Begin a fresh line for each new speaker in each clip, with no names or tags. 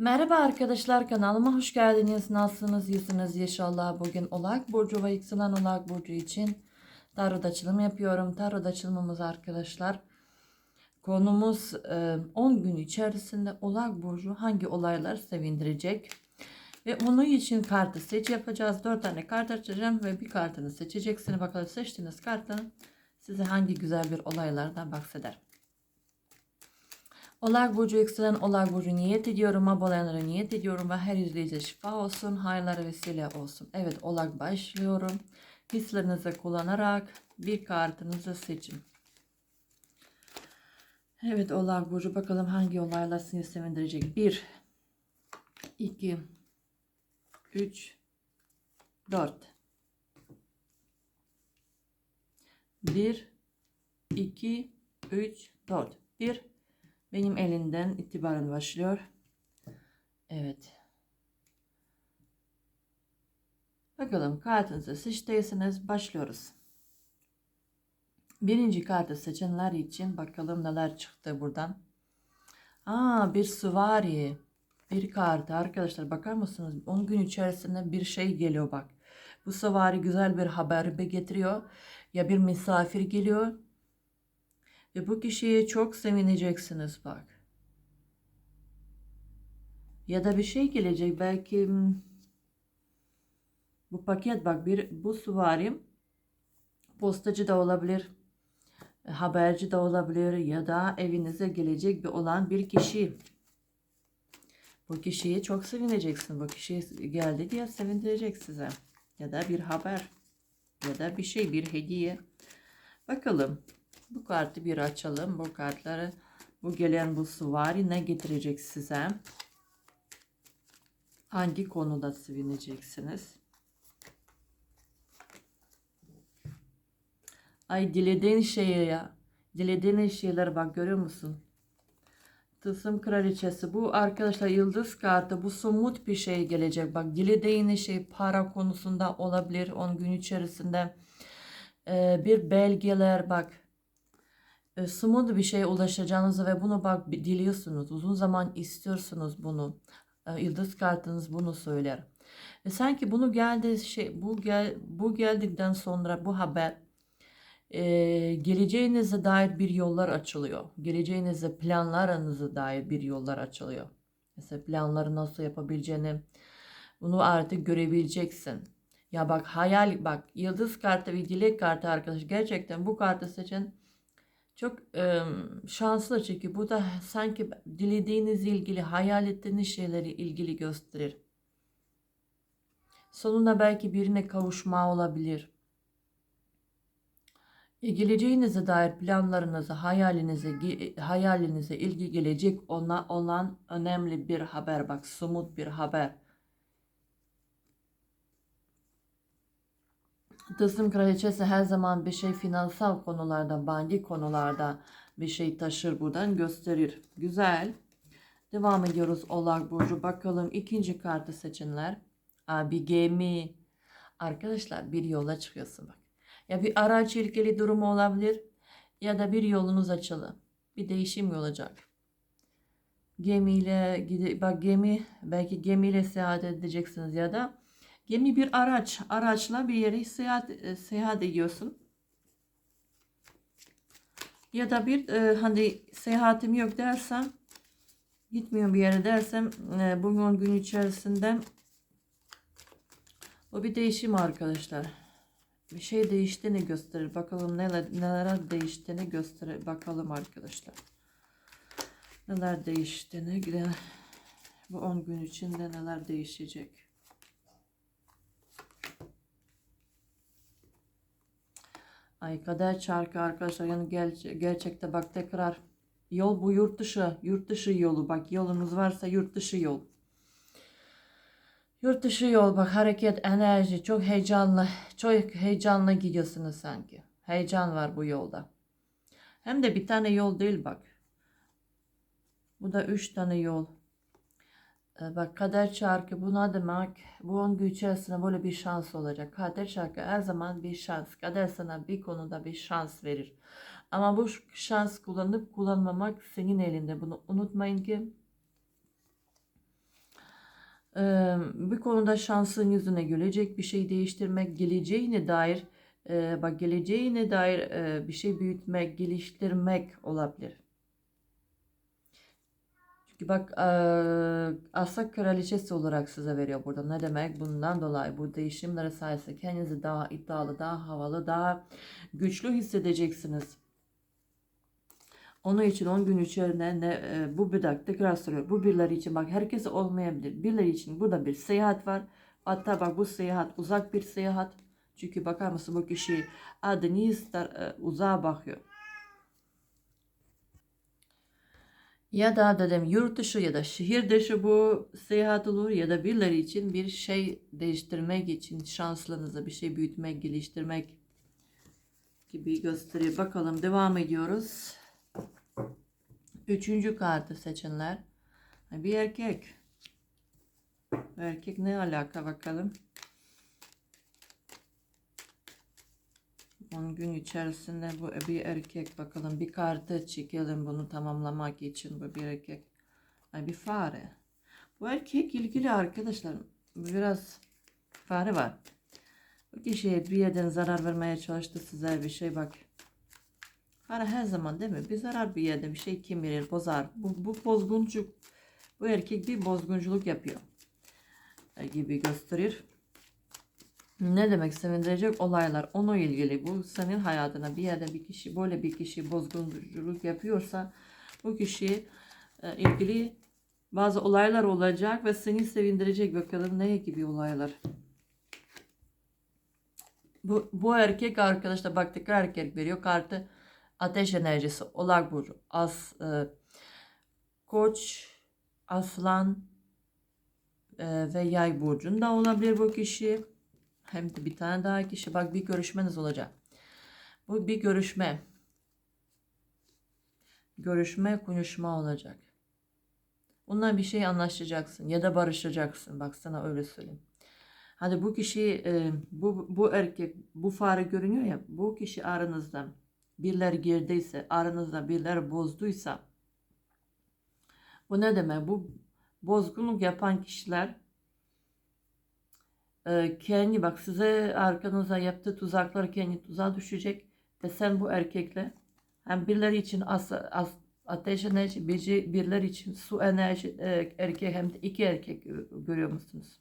Merhaba arkadaşlar kanalıma hoş geldiniz. Nasılsınız? İyisiniz inşallah. Bugün Oğlak Burcu ve yükselen Oğlak Burcu için tarot açılımı yapıyorum. Tarot açılımımız arkadaşlar. Konumuz e, 10 gün içerisinde Oğlak Burcu hangi olaylar sevindirecek? Ve onun için kartı seç yapacağız. 4 tane kart açacağım ve bir kartını seçeceksiniz. Bakalım seçtiğiniz kartın size hangi güzel bir olaylardan bahseder. Oğlak Burcu yükselen Oğlak Burcu niyet ediyorum. Aboneyenlere niyet ediyorum ve her izleyiciye şifa olsun. Hayırlara vesile olsun. Evet Oğlak başlıyorum. Hislerinizi kullanarak bir kartınızı seçin. Evet Oğlak Burcu bakalım hangi olaylar seni sevindirecek. 1 2 3 4 1 2 3 4 1 benim elinden itibaren başlıyor. Evet. Bakalım kartınızı seçtiyseniz başlıyoruz. Birinci kartı seçenler için bakalım neler çıktı buradan. Aa bir süvari. Bir kartı arkadaşlar bakar mısınız? 10 gün içerisinde bir şey geliyor bak. Bu süvari güzel bir haber getiriyor. Ya bir misafir geliyor ve bu kişiye çok sevineceksiniz bak. Ya da bir şey gelecek belki hmm, bu paket bak bir bu süvarim postacı da olabilir haberci de olabilir ya da evinize gelecek bir olan bir kişi. Bu kişiye çok sevineceksin. Bu kişi geldi diye sevindirecek size. Ya da bir haber ya da bir şey bir hediye. Bakalım bu kartı bir açalım. Bu kartları bu gelen bu suvari ne getirecek size? Hangi konuda sevineceksiniz? Ay dilediğin şeye ya. Dilediğin şeyler bak görüyor musun? Tılsım kraliçesi. Bu arkadaşlar yıldız kartı. Bu somut bir şey gelecek. Bak dilediğin şey para konusunda olabilir. 10 gün içerisinde. Ee, bir belgeler bak e, somut bir şeye ulaşacağınızı ve bunu bak diliyorsunuz. Uzun zaman istiyorsunuz bunu. E, yıldız kartınız bunu söyler. Ve sanki bunu geldi şey bu gel bu geldikten sonra bu haber e, geleceğinize dair bir yollar açılıyor. Geleceğinize planlarınıza dair bir yollar açılıyor. Mesela planları nasıl yapabileceğini bunu artık görebileceksin. Ya bak hayal bak yıldız kartı ve dilek kartı arkadaş gerçekten bu kartı seçin çok e, şanslı çünkü bu da sanki dilediğiniz ilgili, hayal ettiğiniz şeyleri ilgili gösterir. Sonunda belki birine kavuşma olabilir. E, geleceğinize dair planlarınızı, hayalinize, hayalinize ilgi gelecek ona olan önemli bir haber bak, somut bir haber. Tılsım kraliçesi her zaman bir şey finansal konularda, banki konularda bir şey taşır buradan gösterir. Güzel. Devam ediyoruz Oğlak Burcu. Bakalım ikinci kartı seçenler. Aa, bir gemi. Arkadaşlar bir yola çıkıyorsun bak. Ya bir araç ilgili durumu olabilir ya da bir yolunuz açılı. Bir değişim olacak. Gemiyle gide bak gemi belki gemiyle seyahat edeceksiniz ya da Gemi bir araç. Araçla bir yere seyahat, e, seyahat ediyorsun. Ya da bir e, hani seyahatim yok dersem gitmiyorum bir yere dersem e, bugün gün içerisinde o bir değişim arkadaşlar. Bir şey değiştiğini gösterir. Bakalım neler, neler değiştiğini gösterir. Bakalım arkadaşlar. Neler değiştiğini bu 10 gün içinde neler değişecek. Ay kader çarkı arkadaşlar yani ger gerçekte bak tekrar yol bu yurt dışı yurt dışı yolu bak yolunuz varsa yurt dışı yol. Yurt dışı yol bak hareket enerji çok heyecanlı çok heyecanlı gidiyorsunuz sanki. Heyecan var bu yolda. Hem de bir tane yol değil bak. Bu da üç tane yol. Ee, bak kader çarkı bu ne demek? Bu 10 gün içerisinde böyle bir şans olacak. Kader çarkı her zaman bir şans. Kader sana bir konuda bir şans verir. Ama bu şans kullanıp kullanmamak senin elinde. Bunu unutmayın ki bir konuda şansın yüzüne gülecek bir şey değiştirmek, geleceğine dair bak geleceğine dair bir şey büyütmek, geliştirmek olabilir. Bak aslak kraliçesi olarak size veriyor burada. Ne demek? Bundan dolayı bu değişimlere sayesinde kendinizi daha iddialı, daha havalı, daha güçlü hissedeceksiniz. Onun için 10 gün içerisinde ne, e, bu bir dakika tekrar soruyor. Bu birileri için bak herkese olmayabilir. Birileri için burada bir seyahat var. Hatta bak bu seyahat uzak bir seyahat. Çünkü bakar mısın bu kişi adını ister e, uzağa bakıyor. Ya da dedim yurt dışı ya da şehir dışı bu seyahat olur ya da birileri için bir şey değiştirmek için şanslarınızı bir şey büyütmek, geliştirmek gibi gösteriyor. Bakalım devam ediyoruz. Üçüncü kartı seçenler. Bir erkek. Erkek ne alaka bakalım. 10 gün içerisinde bu bir erkek bakalım bir kartı çekelim bunu tamamlamak için bu bir erkek. Ay bir fare. Bu erkek ilgili arkadaşlar biraz fare var. Bu kişiye bir yerden zarar vermeye çalıştı size bir şey bak. Fare her zaman değil mi? Bir zarar bir yerde bir şey kim bilir bozar. Bu, bu bozgunculuk bu erkek bir bozgunculuk yapıyor e, gibi gösterir. Ne demek sevindirecek olaylar onu ilgili bu senin hayatına bir yerde bir kişi böyle bir kişi bozgunculuk yapıyorsa bu kişi e, ilgili bazı olaylar olacak ve seni sevindirecek bakalım ne gibi olaylar. Bu, bu erkek arkadaşlar bak tekrar erkek veriyor kartı ateş enerjisi oğlak burcu as e, koç aslan e, ve yay burcunda olabilir bu kişi hem de bir tane daha kişi bak bir görüşmeniz olacak bu bir görüşme görüşme konuşma olacak Ondan bir şey anlaşacaksın ya da barışacaksın. Bak sana öyle söyleyeyim. Hadi bu kişi, e, bu, bu erkek, bu fare görünüyor ya, bu kişi aranızda birler girdiyse, aranızda birler bozduysa, bu ne demek? Bu bozgunluk yapan kişiler e, kendi bak size arkanıza yaptığı tuzaklar kendi tuzağa düşecek ve sen bu erkekle hem birileri için as, as, ateş enerji, bir, birileri için su enerji e, erkek hem de iki erkek görüyor musunuz?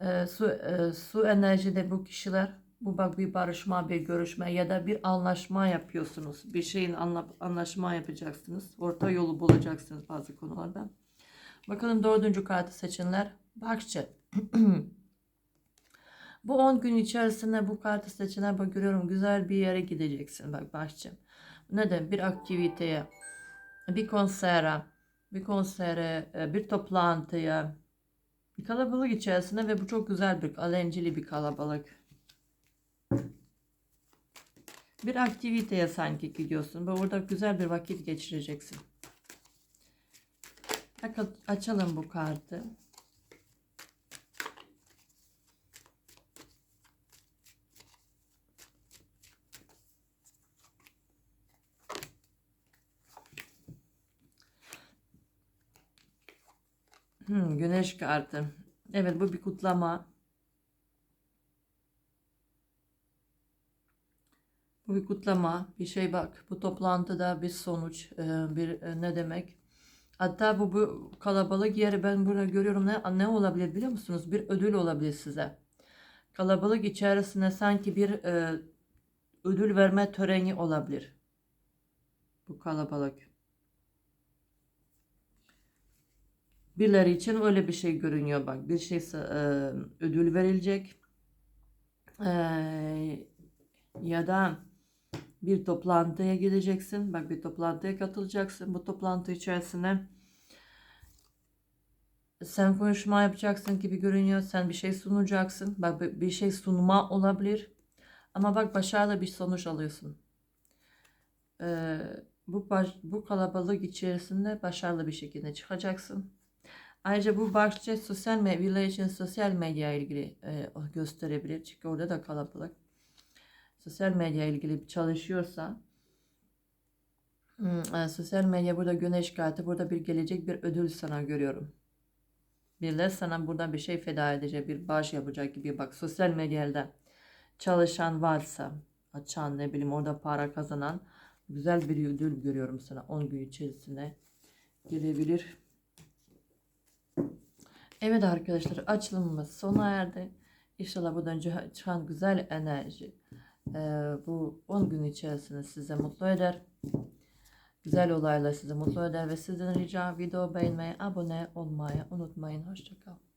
E, su, e, su enerjide bu kişiler bu bak bir barışma, bir görüşme ya da bir anlaşma yapıyorsunuz. Bir şeyin anla, anlaşma yapacaksınız. Orta yolu bulacaksınız bazı konularda. Bakalım dördüncü kartı seçenler. Bakçı. bu 10 gün içerisinde bu kartı seçenler bak görüyorum güzel bir yere gideceksin bak Bakçı. Neden? Bir aktiviteye, bir konsere, bir konsere, e, bir toplantıya, bir kalabalık içerisinde ve bu çok güzel bir, alenceli bir kalabalık. Bir aktiviteye sanki gidiyorsun ve orada güzel bir vakit geçireceksin. Açalım bu kartı. Hmm, güneş kartı. Evet bu bir kutlama. Bu bir kutlama, bir şey bak. Bu toplantıda bir sonuç, e, bir e, ne demek? Hatta bu, bu kalabalık yeri ben burada görüyorum ne, ne olabilir biliyor musunuz? Bir ödül olabilir size. Kalabalık içerisinde sanki bir e, ödül verme töreni olabilir. Bu kalabalık. Birileri için öyle bir şey görünüyor bak. Bir şey e, ödül verilecek. E, ya da bir toplantıya gideceksin. Bak bir toplantıya katılacaksın. Bu toplantı içerisinde sen konuşma yapacaksın gibi görünüyor. Sen bir şey sunacaksın. Bak bir şey sunma olabilir. Ama bak başarılı bir sonuç alıyorsun. Ee, bu, bu kalabalık içerisinde başarılı bir şekilde çıkacaksın. Ayrıca bu bahçe sosyal medya için sosyal medya ilgili e, gösterebilir. Çünkü orada da kalabalık sosyal medya ilgili çalışıyorsa hmm, e, sosyal medya burada güneş kartı burada bir gelecek bir ödül sana görüyorum. Birileri sana buradan bir şey feda edecek, bir bağış yapacak gibi bak sosyal medyada çalışan varsa, açan ne bileyim orada para kazanan güzel bir ödül görüyorum sana 10 gün içerisinde gelebilir. Evet arkadaşlar açılımımız sona erdi. İnşallah buradan çıkan- güzel enerji eee, bu 10 gün içerisinde size mutlu eder. Güzel olaylar sizi mutlu eder ve sizden rica video beğenmeyi, abone olmayı unutmayın. Hoşçakalın.